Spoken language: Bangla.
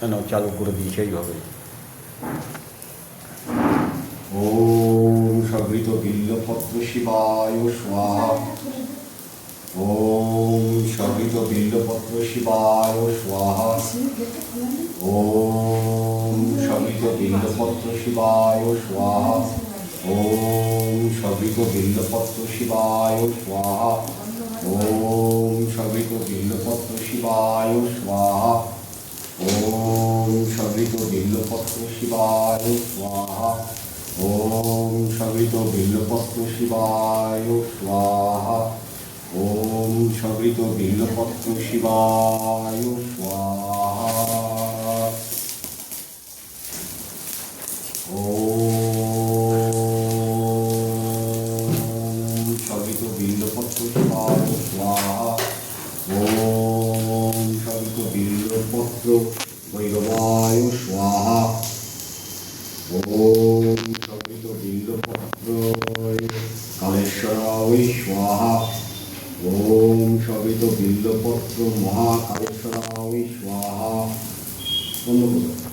কেন চালু করে দিয়েছে এইভাবে ওম সবৃত বিল্লপত্র শিবায় স্বাহা। ওম সবৃত বিল্লপত্র শিবায় স্বাহা। ওম সবৃত বিল্লপত্র শিবায় স্বাহা। ওম সবৃত বিল্লপত্র শিবায় স্বাহা। ওম সবৃত বিল্লপত্র শিবায় স্বাহা। সবৃত বিল্লপত্র শিবায় স্বাহা। ওম সবৃত বিল্লপত্র শিবায় স্বাহা। ওম সবৃত বিল্লপত্র শিবায় স্বাহা। ওম সবৃত वैगवायु स्वाहा ॐ सवितबिल्लपत्राय कालेश्वराय स्वाहा ॐ सवितबिल्लपत्र महाकालेश्वराय स्वाहा অনুভূত